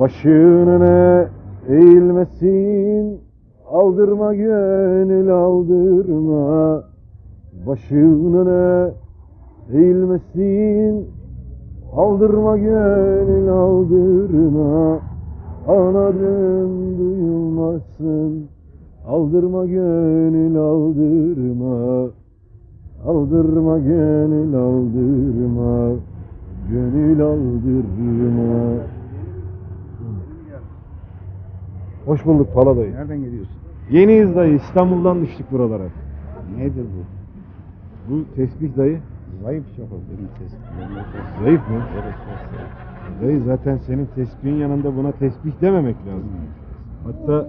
Başını eğilmesin Aldırma gönül aldırma. Başını eğilmesin Aldırma gönül aldırma. Anarım duyulmasın Aldırma gönül aldırma. Aldırma gönül aldırma Gönül aldırma Hoş bulduk Pala dayı. Nereden geliyorsun? Yeniyiz dayı. İstanbul'dan düştük buralara. Nedir bu? Bu tesbih dayı. Zayıf çok o benim tespihlerim. Zayıf mı? Evet çok zayıf. Dayı zaten senin tesbihin yanında buna tesbih dememek lazım. Hatta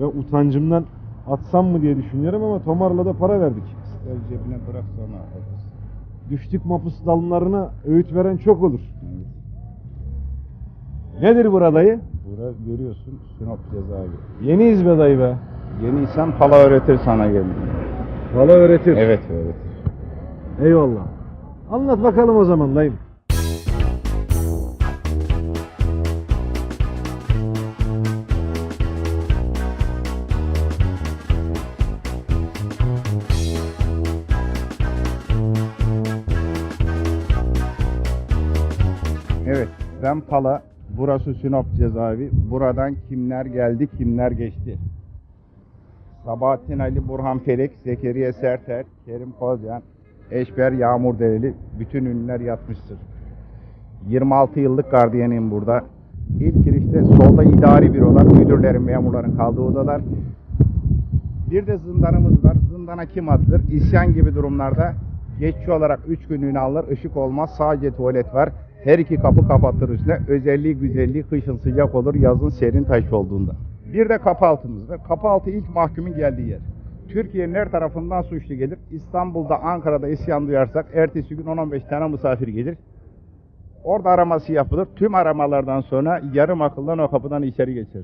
ben utancımdan atsam mı diye düşünüyorum ama Tomar'la da para verdik. İster cebine bırak sonra alırsın. Düştük mapus dallarına öğüt veren çok olur. Evet. Nedir burada dayı? Bura görüyorsun Sinop cezaevi. Yeniyiz be dayı be. Yeniysen pala öğretir sana gelin. Pala öğretir. Evet öğretir. Eyvallah. Anlat bakalım o zaman dayım. Evet ben pala. Burası Sinop cezaevi. Buradan kimler geldi kimler geçti. Sabahattin Ali, Burhan Felek, Zekeriya Serter, Kerim Kozyan, Eşber Yağmur Dereli bütün ünlüler yatmıştır. 26 yıllık gardiyanıyım burada. İlk girişte solda idari bürolar, müdürlerin, memurların kaldığı odalar. Bir de zindanımız var. Zindana kim atılır? İsyan gibi durumlarda geçici olarak 3 günlüğüne alır. Işık olmaz. Sadece tuvalet var. Her iki kapı kapattır üstüne. Özelliği güzelliği kışın sıcak olur, yazın serin taş olduğunda. Bir de kapı altımız var. Kapı altı ilk mahkumun geldiği yer. Türkiye'nin her tarafından suçlu gelir. İstanbul'da, Ankara'da isyan duyarsak ertesi gün 10-15 tane misafir gelir. Orada araması yapılır. Tüm aramalardan sonra yarım akıldan o kapıdan içeri geçer.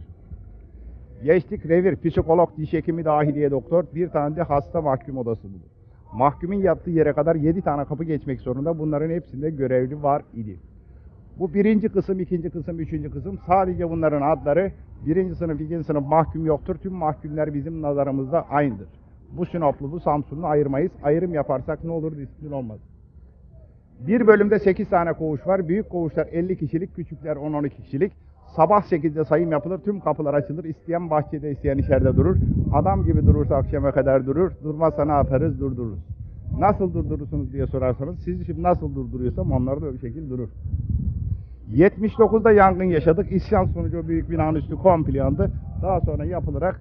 Geçtik revir, psikolog, diş hekimi, dahiliye doktor, bir tane de hasta mahkum odası bulur. Mahkumun yattığı yere kadar 7 tane kapı geçmek zorunda. Bunların hepsinde görevli var idi. Bu birinci kısım, ikinci kısım, üçüncü kısım. Sadece bunların adları birinci sınıf, ikinci sınıf mahkum yoktur. Tüm mahkumlar bizim nazarımızda aynıdır. Bu Sinoplu, bu Samsunlu ayırmayız. Ayrım yaparsak ne olur disiplin olmaz. Bir bölümde 8 tane koğuş var. Büyük koğuşlar 50 kişilik, küçükler 10-12 kişilik. Sabah 8'de sayım yapılır, tüm kapılar açılır. İsteyen bahçede, isteyen içeride durur. Adam gibi durursa akşama kadar durur. Durmazsa ne yaparız? Durdururuz. Nasıl durdurursunuz diye sorarsanız, siz şimdi nasıl durduruyorsam onlar da öyle şekilde durur. 79'da yangın yaşadık. İsyan sonucu büyük binanın üstü komple yandı. Daha sonra yapılarak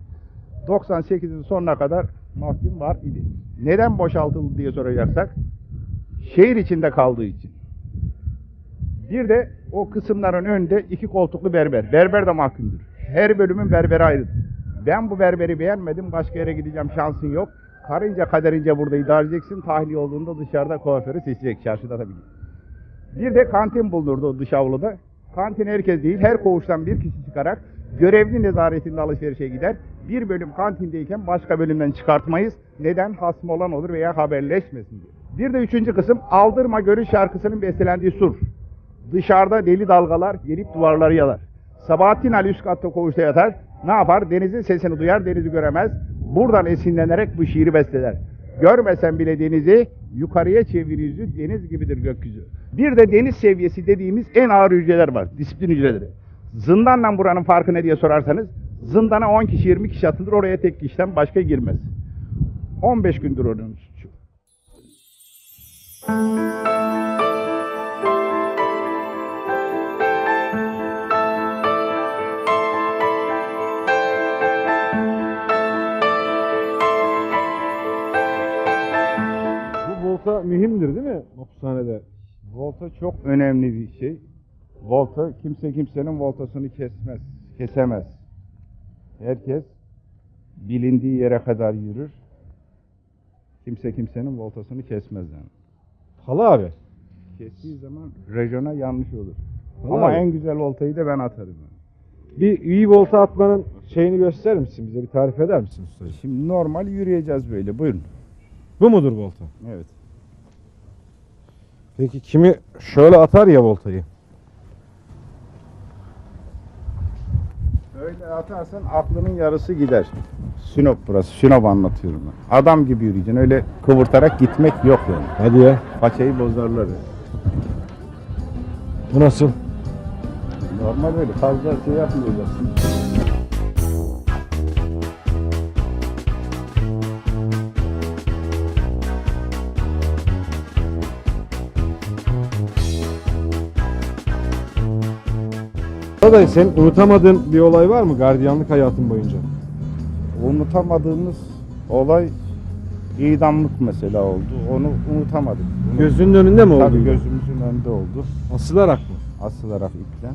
98'in sonuna kadar mahkum var idi. Neden boşaltıldı diye soracaksak, şehir içinde kaldığı için. Bir de o kısımların önünde iki koltuklu berber. Berber de mahkumdur. Her bölümün berberi ayrıdır. Ben bu berberi beğenmedim. Başka yere gideceğim şansın yok. Karınca kaderince burada idare edeceksin. Tahliye olduğunda dışarıda kuaförü seçecek. Çarşıda tabii. Bir de kantin bulunurdu dış avluda. Kantin herkes değil, her koğuştan bir kişi çıkarak görevli nezaretinde alışverişe gider. Bir bölüm kantindeyken başka bölümden çıkartmayız. Neden? Hasım olan olur veya haberleşmesin diye. Bir de üçüncü kısım Aldırma Gölü şarkısının bestelendiği sur. Dışarıda deli dalgalar gelip duvarları yalar. Sabahattin Ali üst katta koğuşta yatar. Ne yapar? Denizin sesini duyar, denizi göremez. Buradan esinlenerek bu şiiri besteler. Görmesen bile denizi, yukarıya çevir yüzü, deniz gibidir gökyüzü. Bir de deniz seviyesi dediğimiz en ağır hücreler var, disiplin hücreleri. Zindanla buranın farkı ne diye sorarsanız, zindana 10 kişi 20 kişi atılır, oraya tek kişiden başka girmez. 15 gündür oranın suçu. Mühimdir değil mi hapishanede? Volta çok önemli bir şey. Volta kimse kimsenin voltasını kesmez, kesemez. Herkes bilindiği yere kadar yürür. Kimse kimsenin voltasını kesmez yani. Pala abi. Kestiği zaman rejona yanlış olur. Pala Ama abi. en güzel voltayı da ben atarım. yani. Bir iyi volta atmanın şeyini gösterir misin bize? Bir tarif eder misin ustacığım? Şimdi normal yürüyeceğiz böyle. Buyurun. Bu mudur volta? Evet. Peki kimi şöyle atar ya voltayı. Öyle atarsan aklının yarısı gider. Sinop burası. Sinop anlatıyorum ben. Adam gibi yürüyeceksin. Öyle kıvırtarak gitmek yok yani. Hadi ya. Paçayı bozarlar. Bu nasıl? Normal öyle. Fazla şey yapmayacaksın. Dayı sen unutamadığın bir olay var mı gardiyanlık hayatın boyunca? Unutamadığımız olay idamlık mesela oldu. Onu unutamadık. Bunu- Gözünün önünde mi oldu? Tabii gözümüzün önünde oldu. Asılarak mı? Asılarak ipten.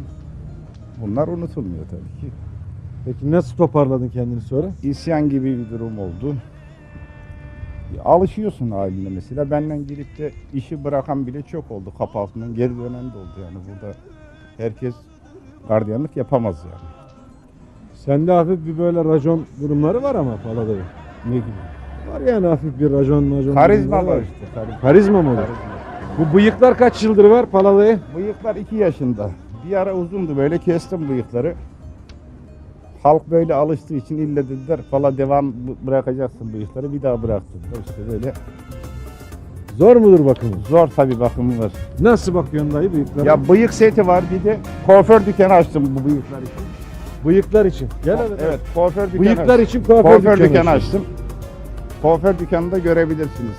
Bunlar unutulmuyor tabii ki. Peki nasıl toparladın kendini sonra? İsyan gibi bir durum oldu. Alışıyorsun haline mesela. Benden girip de işi bırakan bile çok oldu. Kapı altından geri dönen de oldu yani. Burada herkes gardiyanlık yapamaz yani. Sende hafif bir böyle racon durumları var ama Pala dayı. Ne gibi? Var yani hafif bir racon racon Karizma var işte. Karizma. Karizma mı olur? Bu bıyıklar kaç yıldır var Pala dayı? Bıyıklar 2 yaşında. Bir ara uzundu böyle kestim bıyıkları. Halk böyle alıştığı için ille dediler falan devam bırakacaksın bıyıkları bir daha bıraktım. İşte böyle Zor mudur bakımı? zor tabii bakımı var. Nasıl bakıyorsun dayı bıyıklara? Ya bıyık seti var bir de kuaför dükkanı açtım bu bıyıklar için. bıyıklar için. Gel hadi. Evet kuaför dükkanı Bıyıklar için kuaför, kuaför dükkanı dükkanı açtım. Kuaför dükkanında görebilirsiniz.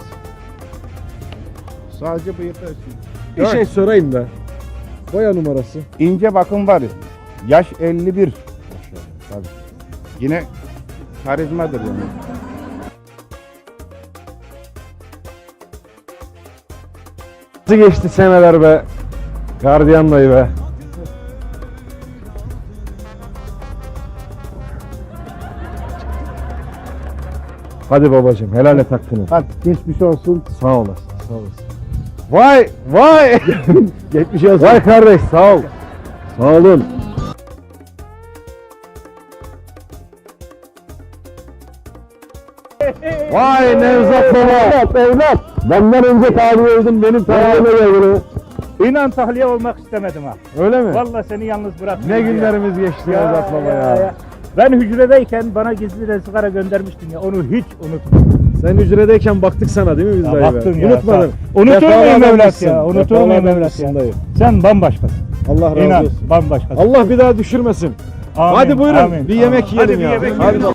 Sadece bıyıklar için. Bir Dört. şey sorayım da. Boya numarası. İnce bakım var. Yaş 51. Tabii. Yine karizmadır yani. Nasıl geçti seneler be? Gardiyan dayı be. Hadi babacığım helal et hakkını. Hadi geçmiş olsun. Sağ olasın. Sağ olasın. Vay vay. Geçmiş olsun. vay kardeş sağ ol. Sağ olun. Vay Nevzat baba. Evlat evlat. Benden önce tahliye oldun benim tahliyeme geldin. İnan tahliye olmak istemedim ha. Öyle mi? Vallahi seni yalnız bırakmadım. Ne günlerimiz geçti Ya, Nevzat baba ya, ya. Ben hücredeyken bana gizliden sigara göndermiştin ya. Onu hiç unutma. Sen hücredeyken baktık sana değil mi biz Ya dayı be? baktın ya, Unutmadın. Unutur muyum evlat ya? Unutur muyum evlat ya? dayı. Sen bambaşkasın. Allah razı İnan olsun. bambaşkasın. Allah bir daha düşürmesin. Amin, Hadi buyurun amin, bir yemek amin. yiyelim Hadi ya. bir yemek Hadi yiyelim.